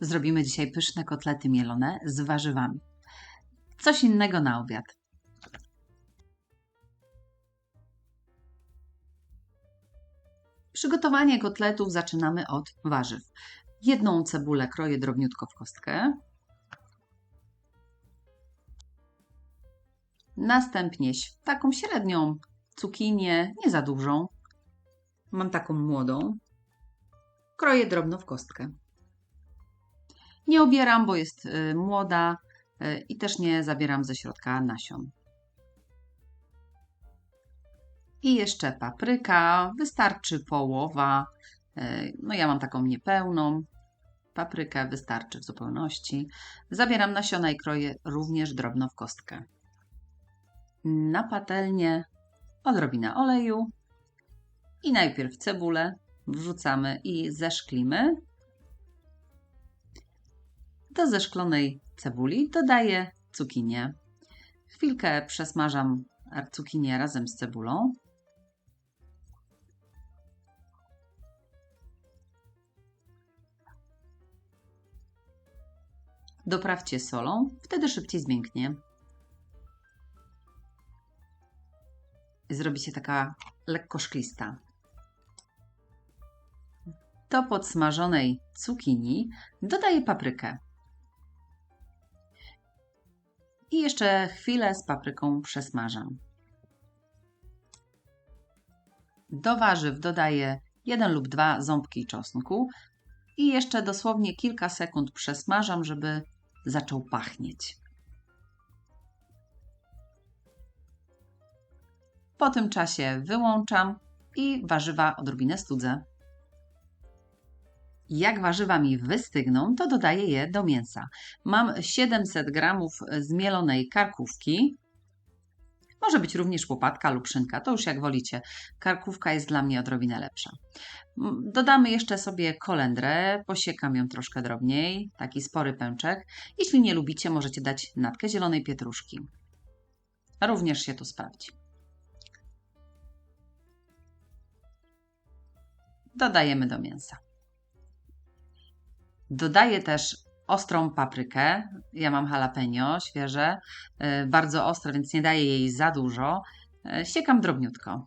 Zrobimy dzisiaj pyszne kotlety mielone z warzywami. Coś innego na obiad. Przygotowanie kotletów zaczynamy od warzyw. Jedną cebulę kroję drobniutko w kostkę. Następnie taką średnią cukinię, nie za dużą. Mam taką młodą. Kroję drobno w kostkę. Nie obieram, bo jest y, młoda y, i też nie zabieram ze środka nasion. I jeszcze papryka, wystarczy połowa. Y, no ja mam taką niepełną. Paprykę wystarczy w zupełności. Zabieram nasiona i kroję również drobno w kostkę. Na patelnię odrobinę oleju i najpierw cebulę wrzucamy i zeszklimy. Do zeszklonej cebuli dodaję cukinię. Chwilkę przesmażam cukinię razem z cebulą. Doprawcie solą, wtedy szybciej zmięknie. Zrobi się taka lekko szklista. Do podsmażonej cukinii dodaję paprykę. I jeszcze chwilę z papryką przesmażam. Do warzyw dodaję jeden lub dwa ząbki czosnku i jeszcze dosłownie kilka sekund przesmażam, żeby zaczął pachnieć. Po tym czasie wyłączam i warzywa odrobinę studzę. Jak warzywa mi wystygną, to dodaję je do mięsa. Mam 700 g zmielonej karkówki. Może być również łopatka lub szynka, to już jak wolicie. Karkówka jest dla mnie odrobinę lepsza. Dodamy jeszcze sobie kolendrę, posiekam ją troszkę drobniej, taki spory pęczek. Jeśli nie lubicie, możecie dać natkę zielonej pietruszki. Również się tu sprawdzi. Dodajemy do mięsa. Dodaję też ostrą paprykę. Ja mam jalapeno świeże, y, bardzo ostre, więc nie daję jej za dużo. Y, siekam drobniutko.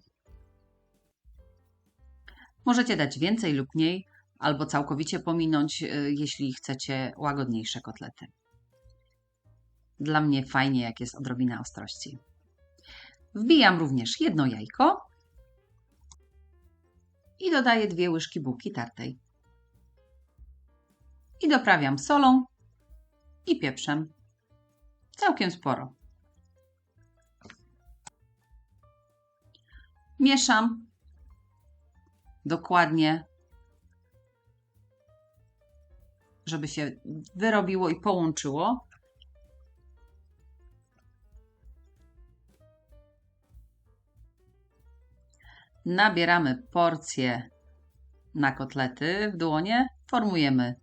Możecie dać więcej lub mniej, albo całkowicie pominąć, y, jeśli chcecie łagodniejsze kotlety. Dla mnie fajnie, jak jest odrobina ostrości. Wbijam również jedno jajko i dodaję dwie łyżki bułki tartej i doprawiam solą i pieprzem. Całkiem sporo. Mieszam dokładnie, żeby się wyrobiło i połączyło. Nabieramy porcję na kotlety w dłonie, formujemy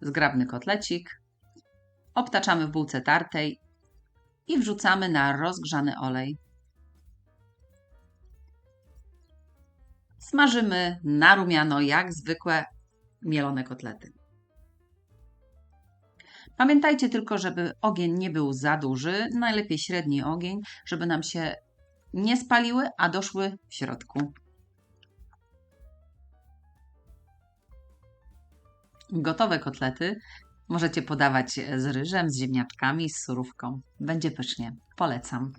zgrabny kotlecik, obtaczamy w bułce tartej i wrzucamy na rozgrzany olej. Smażymy na rumiano jak zwykłe mielone kotlety. Pamiętajcie tylko, żeby ogień nie był za duży, najlepiej średni ogień, żeby nam się nie spaliły, a doszły w środku. Gotowe kotlety możecie podawać z ryżem, z ziemniaczkami, z surówką. Będzie pysznie. Polecam.